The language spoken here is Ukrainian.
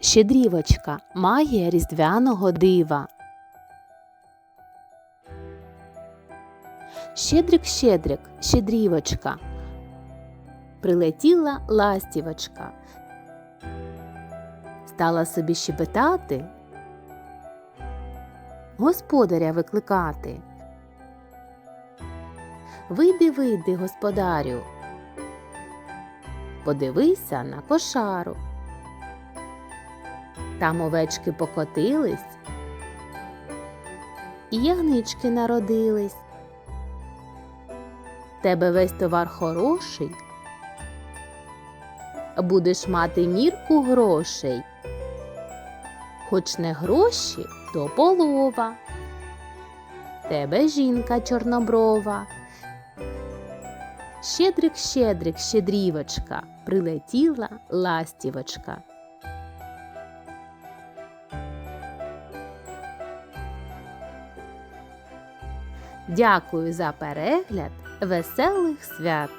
Щедрівочка магія різдвяного дива. Щедрик, щедрик, щедрівочка. Прилетіла ластівочка. Стала собі щебетати, господаря викликати. Вийди, вийди, господарю. Подивися на кошару. Там овечки покотились, і ягнички народились. Тебе весь товар хороший, будеш мати мірку грошей. Хоч не гроші, то полова. Тебе жінка чорноброва. Щедрик, щедрик, щедрівочка, прилетіла ластівочка. Дякую за перегляд. Веселих свят!